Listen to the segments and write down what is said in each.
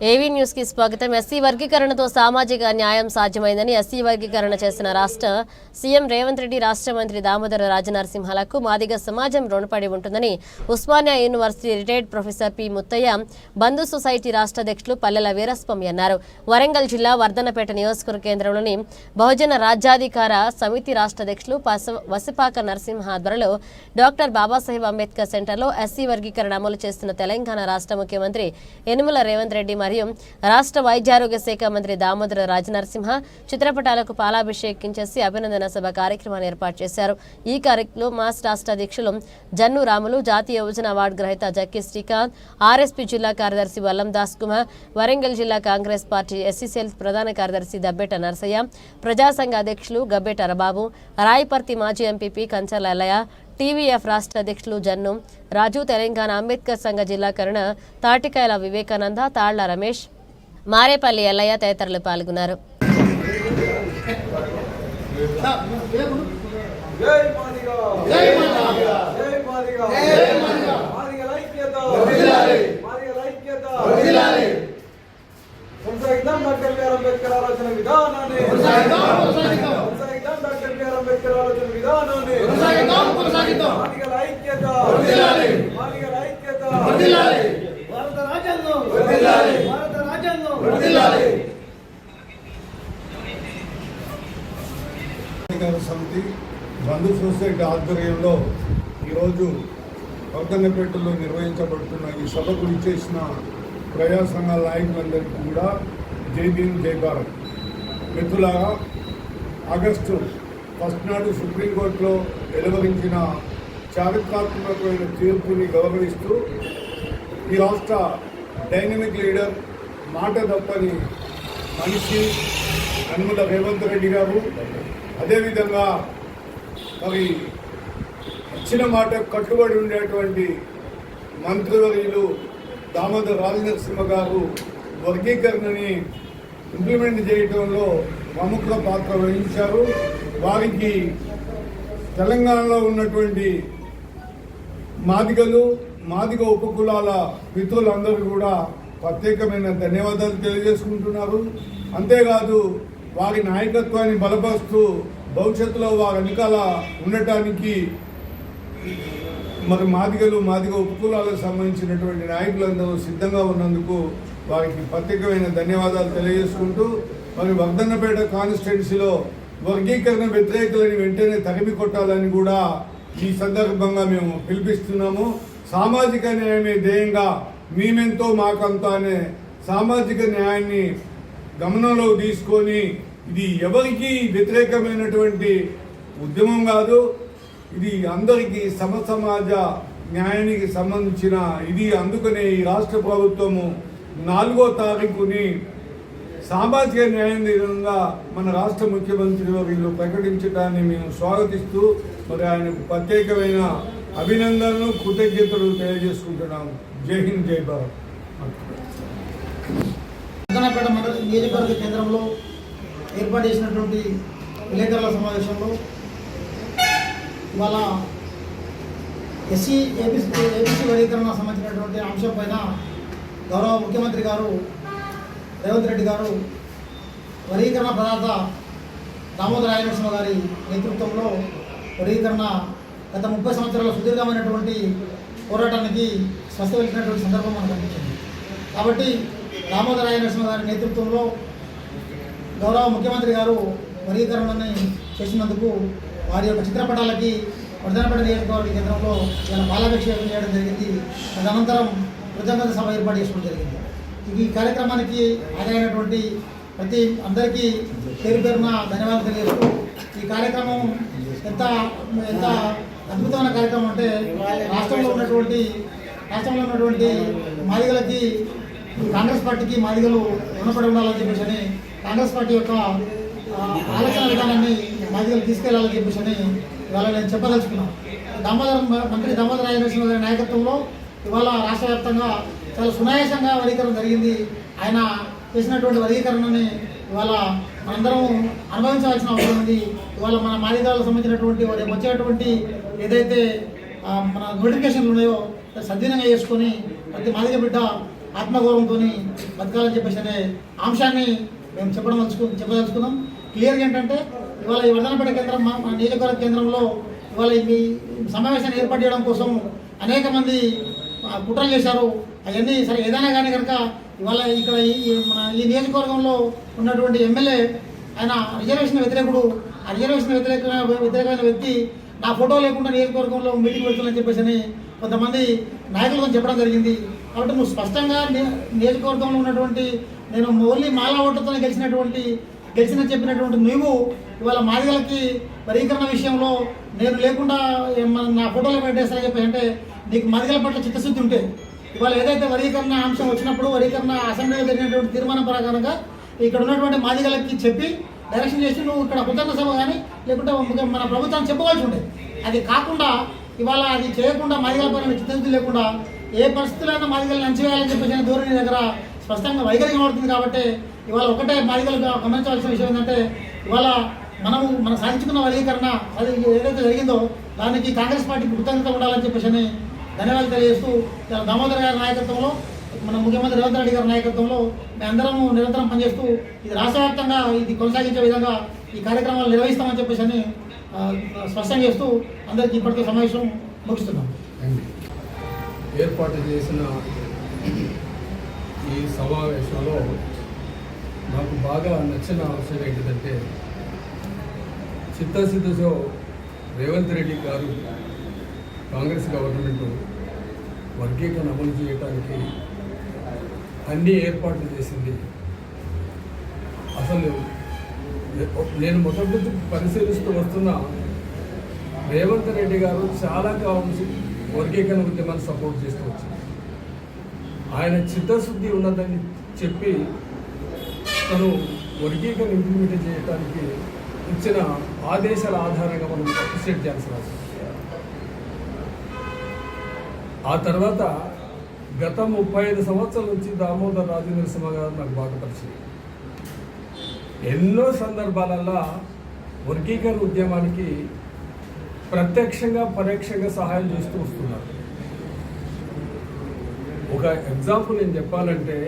ఏవీ న్యూస్కి స్వాగతం. ఎస్సీ వర్గీకరణతో సామాజిక న్యాయం సాధ్యమైందని ఎస్సీ వర్గీకరణ చేసిన రాష్ట్ర సీఎం రేవంత్ రెడ్డి రాష్ట్ర మంత్రి దామోదర రాజనరసింహలకు మాదిగ సమాజం రుణపడి ఉంటుందని Osmania university retired professor P Muthaiah Bandhu society రాష్ట్ర అధ్యక్షులు పల్లెల వీరస్వామి అన్నారు. వరంగల్ జిల్లా వర్ధనపేట నియోజకవర్గ కేంద్రంలోని బహుజన రాజ్యాధికార సమితి రాష్ట్ర అధ్యక్షులు పస- వసిపాక నరసింహ ఆధ్వర్యంలో డాక్టర్ బాబాసాహెబ్ అంబేద్కర్ సెంటర్లో ఎస్సీ వర్గీకరణ అమలు చేస్తున్న తెలంగాణ రాష్ట్ర ముఖ్యమంత్రి యనుమల రేవంత్ రెడ్డి మరియు రాష్ట్ర వైద్యారోగ్య శాఖ మంత్రి దామోదర రాజనరసింహ చిత్రపటాలకు పాలాభిషేకించేసి అభినందన సభ కార్యక్రమాన్ని ఏర్పాటు చేశారు. ఈ కార్యక్రమంలో మాస్ రాష్ట్ర అధ్యక్షులు జన్ను రాములు జాతీయ యువజన అవార్డు గ్రహీత జక్కి శ్రీకాంత్ ఆర్ఎస్పీ జిల్లా కార్యదర్శి వల్లం దాస్ కుమార్ వరంగల్ జిల్లా కాంగ్రెస్ పార్టీ ఎస్సీసీఎల్ ప్రధాన కార్యదర్శి దబ్బేట నరసయ్య ప్రజాసంఘ అధ్యక్షులు గబ్బెట రబాబు రాయపర్తి మాజీ ఎంపీపీ కంచర్ల ఎల్లయ్య టీవీఎఫ్ రాష్ట్ర అధ్యక్షులు జన్ను రాజు తెలంగాణ అంబేద్కర్ సంఘ జిల్లా కరుణ తాటికాయల వివేకానంద తాళ్ళ రమేష్ మారేపల్లి ఎల్లయ్య తదితరులు పాల్గొన్నారు అంబేద్కర్ ఆలోచన విధానాన్ని డాక్టర్ బిఆర్ అంబేద్కర్ ఆలోచన విధానాన్ని భారత రాజ్యాంగం. వర్ధిల్లాలి. భారత రాజ్యాంగం. వర్ధిల్లాలి. గారి సమితి బంధు సొసైటీ ఆధ్వర్యంలో ఈరోజు వర్ధన్నపేటలో నిర్వహించబడుతున్న ఈ సభకు ఇచ్చేసిన ప్రజా సంఘాల నాయకులందరికీ కూడా జై భీమ్ జై భారత్. మిత్రులారా ఆగస్టు ఫస్ట్ నాడు సుప్రీంకోర్టులో వెలువరించిన చారిత్రాత్మకమైన తీర్పుని గౌరవిస్తూ ఈ రాష్ట్ర డైనమిక్ లీడర్ మాట తప్పని మనిషి యనమల రేవంత్ రెడ్డి గారు. అదేవిధంగా మరి ఇచ్చిన మాట కట్టుబడి ఉండేటువంటి మంత్రివర్యులు దామోదర్ రాజనరసింహ గారు వర్గీకరణని ఇంప్లిమెంట్ చేయడంలో ప్రముఖ పాత్ర వహించారు. వారికి తెలంగాణలో ఉన్నటువంటి మాదిగలు మాదిగ ఉపకులాల మిత్రులందరూ కూడా ప్రత్యేకమైన ధన్యవాదాలు తెలియజేసుకుంటున్నారు. అంతేకాదు వారి నాయకత్వాన్ని బలపరుస్తూ భవిష్యత్తులో వారి వెనకాల ఉండటానికి మరి మాదిగలు మాదిగ ఉపకులాలకు సంబంధించినటువంటి నాయకులందరూ సిద్ధంగా ఉన్నందుకు వారికి ప్రత్యేకమైన ధన్యవాదాలు తెలియజేసుకుంటూ మరి వర్ధన్నపేట కాన్స్టిట్యున్సీలో వర్గీకరణ వ్యతిరేకులని వెంటనే తరిమి కొట్టాలని కూడా ఈ సందర్భంగా మేము పిలిపిస్తున్నాము. సామాజిక న్యాయమే ధ్యేయంగా మేమెంతో మాకంత అనే సామాజిక న్యాయాన్ని గమనంలో తీసుకొని ఇది ఎవరికి వ్యతిరేకమైనటువంటి ఉద్యమం కాదు ఇది అందరికీ సమ సమాజ న్యాయానికి సంబంధించిన ఇది. అందుకనే ఈ రాష్ట్ర ప్రభుత్వము నాలుగో తారీఖుని సామాజిక న్యాయం దినంగా మన రాష్ట్ర ముఖ్యమంత్రి వీళ్ళు ప్రకటించడాన్ని మేము స్వాగతిస్తూ మరి ఆయనకు ప్రత్యేకమైన అభినందనలు కృతజ్ఞతలు తెలియజేసుకుంటున్నాము జై హింద్ జై భారత్. పెద్దనపేట మండల నియోజకవర్గ కేంద్రంలో ఏర్పాటు చేసినటువంటి విలేకరుల సమావేశంలో ఇవాళ ఎస్సీ ఏబీసీ ఏబీసీ వర్గీకరణ సంబంధించినటువంటి అంశం పైన గౌరవ ముఖ్యమంత్రి గారు రేవంత్ రెడ్డి గారు వర్గీకరణ ప్రదాత దామోదర రాయనరసింహ గారి నేతృత్వంలో వరీకరణ గత ముప్పై సంవత్సరాల సుదీర్ఘమైనటువంటి పోరాటానికి స్వస్థ వెళ్తున్నటువంటి సందర్భం మనకు అనిపించింది. కాబట్టి దామోదర రాయనరసింహ గారి నేతృత్వంలో గౌరవ ముఖ్యమంత్రి గారు వర్గీకరణని చేసినందుకు వారి యొక్క చిత్రపటాలకి వర్ధనపేట నియోజకవర్గ కేంద్రంలో ఇలా బాలాభిషేకం చేయడం జరిగింది. తదనంతరం కృతజ్ఞత సభ ఏర్పాటు చేసుకోవడం జరిగింది. ఈ కార్యక్రమానికి ఆదాయమైనటువంటి ప్రతి అందరికీ పేరు పేరున ధన్యవాదాలు తెలియజేస్తూ ఈ కార్యక్రమం ఎంత ఎంత అద్భుతమైన కార్యక్రమం అంటే రాష్ట్రంలో ఉన్నటువంటి రాష్ట్రంలో ఉన్నటువంటి మాదిగలకి కాంగ్రెస్ పార్టీకి మాదిగలు రుణపడి ఉండాలని చెప్పేసి అని కాంగ్రెస్ పార్టీ యొక్క ఆలోచన విధానాన్ని మాదిగలు తీసుకెళ్ళాలని చెప్పేసి అని ఇవాళ నేను చెప్పదలుచుకున్నాను. దామోదరం మంత్రి దామోదర రాజనరసింహ నాయకత్వంలో ఇవాళ రాష్ట్ర వ్యాప్తంగా చాలా సునాయాసంగా వర్గీకరణ జరిగింది. ఆయన చేసినటువంటి వర్గీకరణని ఇవాళ మనందరం అనుభవించవలసిన అవసరం ఉంది. ఇవాళ మన మాదిగాలకు సంబంధించినటువంటి రేపు వచ్చేటువంటి ఏదైతే మన నోటిఫికేషన్లు ఉన్నాయో సద్వినంగా చేసుకొని ప్రతి మాదిగ బిడ్డ ఆత్మగౌరవంతో బతకాలని చెప్పేసి అనే అంశాన్ని మేము చెప్పడం దలుచుకు చెప్పదలుచుకున్నాం. క్లియర్గా ఏంటంటే ఇవాళ ఈ వర్ధనపేట కేంద్రం మా మా నియోజకవర్గ కేంద్రంలో ఇవాళ ఈ సమావేశాన్ని ఏర్పాటు చేయడం కోసం అనేక మంది కుట్రలు చేశారు. అవన్నీ సరే ఏదైనా కానీ కనుక ఇవాళ ఇక్కడ ఈ మన ఈ నియోజకవర్గంలో ఉన్నటువంటి ఎమ్మెల్యే ఆయన రిజర్వేషన్ వ్యతిరేకుడు. ఆ రిజర్వేషన్ వ్యతిరేక వ్యతిరేకమైన వ్యక్తి నా ఫోటో లేకుండా నియోజకవర్గంలో మీటింగ్ పెడుతుందని చెప్పేసి అని కొంతమంది నాయకులతో చెప్పడం జరిగింది. కాబట్టి నువ్వు స్పష్టంగా నియోజకవర్గంలో ఉన్నటువంటి నేను ఓన్లీ మాలా ఓట్లతో గెలిచినటువంటి గెలిచిన చెప్పినటువంటి నువ్వు ఇవాళ మాదిగలకి వర్గీకరణ విషయంలో నేను లేకుండా నా ఫోటోలో పెట్టేస్తానని చెప్పి అంటే నీకు మాదిగల పట్ల చిత్తశుద్ధి ఉంటే ఇవాళ ఏదైతే వర్గీకరణ అంశం వచ్చినప్పుడు వర్గీకరణ అసెంబ్లీలో జరిగినటువంటి తీర్మానం ప్రకారంగా ఇక్కడ ఉన్నటువంటి మాదిగలకి చెప్పి డైరెక్షన్ చేసి నువ్వు ఇక్కడ కృతజ్ఞ సభ కానీ లేకుంటే మన ప్రభుత్వాన్ని చెప్పవలసి ఉండే. అది కాకుండా ఇవాళ అది చేయకుండా మాదిగల పైన చిత్తశుద్ధి లేకుండా ఏ పరిస్థితులైనా మాదిగలను అంచవేయాలని చెప్పేసి ధోరణి దగ్గర స్పష్టంగా వైఖరి కనబడుతుంది కాబట్టి ఇవాళ ఒకటే మాదిగలు గమనించవలసిన విషయం ఏంటంటే ఇవాళ మనము మనం సాధించుకున్న వర్గీకరణ అది ఏదైతే జరిగిందో దానికి కాంగ్రెస్ పార్టీకి కృతజ్ఞత ఉండాలని చెప్పేసి అని ధన్యవాదాలు తెలియజేస్తూ దామోదర్ గారి నాయకత్వంలో మన ముఖ్యమంత్రి రేవంత్ రెడ్డి గారి నాయకత్వంలో మేమందరము నిరంతరం పనిచేస్తూ ఇది రాష్ట్ర వ్యాప్తంగా ఇది కొనసాగించే విధంగా ఈ కార్యక్రమాలు నిర్వహిస్తామని చెప్పేసి అని స్పష్టం చేస్తూ అందరికీ ఇప్పటికే సమావేశం ముగిస్తున్నాం. ఏర్పాటు చేసిన ఈ సమావేశంలో నాకు బాగా నచ్చిన అంశం ఏంటిదంటే చిత్తశుద్ధితో రేవంత్ రెడ్డి గారు కాంగ్రెస్ గవర్నమెంట్ వర్గీకరణ అమలు చేయడానికి అన్ని ఏర్పాట్లు చేసింది. అసలు నేను మొదటి నుంచి పరిశీలిస్తూ వస్తున్న రేవంత్ రెడ్డి గారు చాలా కాలం వర్గీకరణ ఉద్యమాన్ని సపోర్ట్ చేస్తూ వచ్చారు. ఆయన చిత్తశుద్ధి ఉన్నదని చెప్పి తను వర్గీకరణ ఇంప్లిమెంట్ చేయడానికి ఇచ్చిన ఆదేశాల ఆధారంగా మనం అప్రిషియేట్ చేయాల్సిన ఆ తర్వాత గత ముప్పై ఐదు సంవత్సరాల నుంచి దామోదర్ రాజు నరసింహ గారు నాకు బాగా పరిచయం ఎన్నో సందర్భాలలో వర్గీకరణ ఉద్యమానికి ప్రత్యక్షంగా పరోక్షంగా సహాయం చేస్తూ వస్తున్నారు. ఒక ఎగ్జాంపుల్ నేను చెప్పాలంటే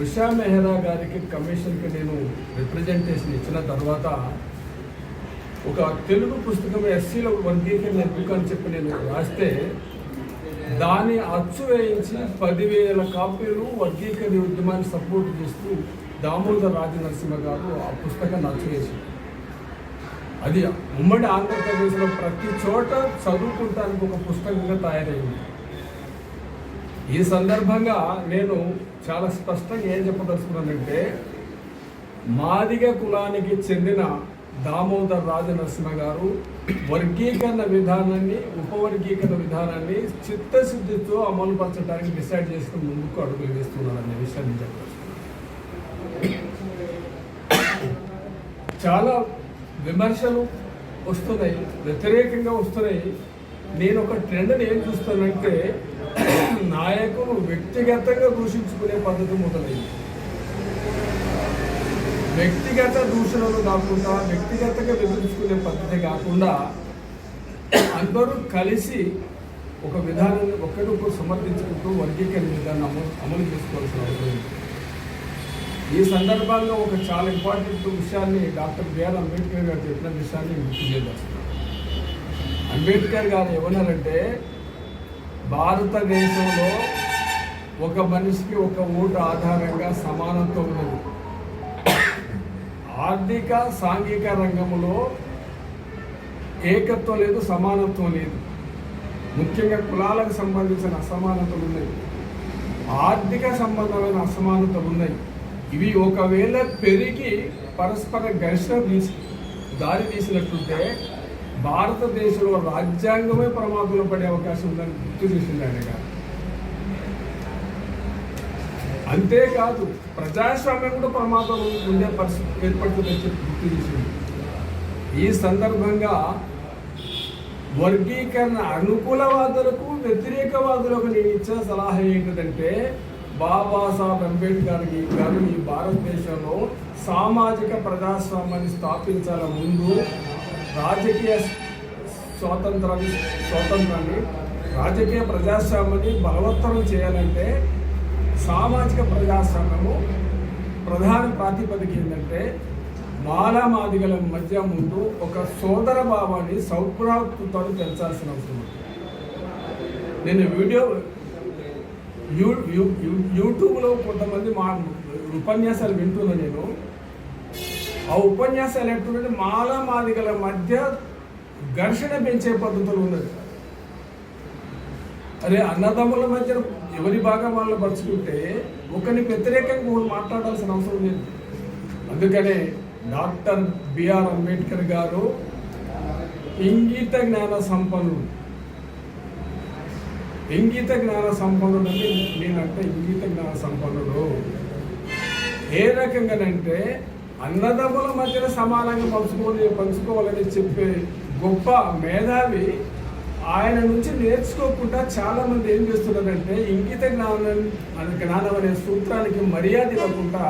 ఉషా మెహ్రా గారికి కమిషన్కి నేను రిప్రజెంటేషన్ ఇచ్చిన తర్వాత ఒక తెలుగు పుస్తకం ఎస్సీలో వర్గీకరణ ఎందుకు అని చెప్పి నేను రాస్తే దాన్ని అచ్చు వేయించి పదివేల కాపీలు వర్గీకరణ ఉద్యమాన్ని సపోర్ట్ చేస్తూ దామోదర్ రాజ నరసింహ గారు ఆ పుస్తకాన్ని అచ్చు వేసి అది ఉమ్మడి ఆంధ్రప్రదేశ్లో ప్రతి చోట చదువుకుంటానికి ఒక పుస్తకంగా తయారైంది. ఈ సందర్భంగా నేను చాలా స్పష్టంగా ఏం చెప్పదలుచుకున్నానంటే మాదిగ కులానికి చెందిన దామోదర్ రాజ నరసింహ గారు వర్గీకరణ విధానాన్ని ఉపవర్గీకరణ విధానాన్ని చిత్తశుద్ధితో అమలుపరచడానికి డిసైడ్ చేసుకుని ముందుకు అడుగులు వేస్తున్నారనే విషయాన్ని చెప్పారు చాలా విమర్శలు వస్తున్నాయి వ్యతిరేకంగా వస్తున్నాయి. నేను ఒక ట్రెండ్ని ఏం చూస్తానంటే నాయకులు వ్యక్తిగతంగా దూషించుకునే పద్ధతి మొదలైంది. వ్యక్తిగత దూషణలు కాకుండా వ్యక్తిగతంగా బెదిరించుకునే పద్ధతి కాకుండా అందరూ కలిసి ఒక విధానాన్ని ఒకరికొకరు సమర్థించుకుంటూ వర్గీకరణ విధానం అమలు అమలు చేసుకోవాల్సిన అవసరం ఈ సందర్భాల్లో ఒక చాలా ఇంపార్టెంట్ విషయాన్ని డాక్టర్ బిఆర్ అంబేద్కర్ గారు చెప్పిన విషయాన్ని గుర్తు చేద్దాం. అంబేద్కర్ గారు ఏమన్నారంటే భారతదేశంలో ఒక మనిషికి ఒక ఓటు ఆధారంగా సమానత్వం ఉన్నది. ఆర్థిక సాంఘిక రంగంలో ఏకత్వం లేదు సమానత్వం లేదు. ముఖ్యంగా కులాలకు సంబంధించిన అసమానతలు ఉన్నాయి. ఆర్థిక సంబంధమైన అసమానతలు ఉన్నాయి. ఇవి ఒకవేళ పెరిగి పరస్పర ఘర్షణ తీసి దారి తీసినట్టుంటే భారతదేశంలో రాజ్యాంగమే ప్రమాదంలో పడే అవకాశం ఉందని గుర్తు చేసింది ఆయన గారు. అంతేకాదు ప్రజాస్వామ్యం కూడా ప్రమాదం ఉండే పరిస్థితి ఏర్పడుతుందని చెప్పి గుర్తు చేసింది. ఈ సందర్భంగా వర్గీకరణ అనుకూలవాదులకు వ్యతిరేకవాదులకు నేను ఇచ్చిన సలహా ఏంటిదంటే బాబాసాహెబ్ అంబేద్కర్ గారు ఈ భారతదేశంలో సామాజిక ప్రజాస్వామ్యాన్ని స్థాపించాల ముందు రాజకీయ స్వాతంత్రాన్ని స్వాతంత్రాన్ని రాజకీయ ప్రజాస్వామ్యాన్ని బలవత్తరం చేయాలంటే సామాజిక ప్రజాస్వామ్యము ప్రధాన ప్రాతిపదిక ఏంటంటే మాలామాదిగల మధ్య ముందు ఒక సోదర భావాన్ని సౌభ్రాతృత్వాన్ని పెంచాల్సిన అవసరం నేను వీడియో యూ యూ యూ- యూట్యూబ్లో కొంతమంది మా ఉపన్యాసాలు వింటున్నా నేను. ఆ ఉపన్యాసాలు ఎటువంటి మాలా మాదిగల మధ్య ఘర్షణ పెంచే పద్ధతులు ఉన్నది. అరే అన్నదమ్ముల మధ్య ఎవరి బాగా వాళ్ళు పరుచుకుంటే ఒకరిని వ్యతిరేకంగా ఒకరు మాట్లాడాల్సిన అవసరం లేదు. అందుకనే డాక్టర్ బిఆర్ అంబేద్కర్ గారు ఇంగిత జ్ఞాన సంపన్నుడు. ఇంగిత జ్ఞాన సంపన్నుడు అంటే నేనంటే ఇంగిత జ్ఞాన సంపన్నుడు. ఏ రకంగానంటే అన్నదమ్ముల మధ్యన సమానంగా పంచుకోవాలి పంచుకోవాలని చెప్పే గొప్ప మేధావి ఆయన నుంచి నేర్చుకోకుండా చాలా మంది ఏం చేస్తున్నారంటే ఇంగిత జ్ఞానం అనే జ్ఞానం అనే సూత్రానికి మర్యాద ఇవ్వకుండా